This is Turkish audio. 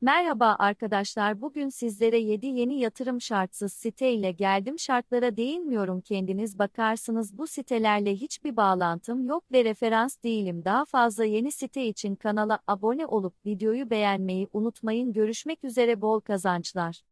Merhaba arkadaşlar bugün sizlere 7 yeni yatırım şartsız site ile geldim. Şartlara değinmiyorum kendiniz bakarsınız. Bu sitelerle hiçbir bağlantım yok ve referans değilim. Daha fazla yeni site için kanala abone olup videoyu beğenmeyi unutmayın. Görüşmek üzere bol kazançlar.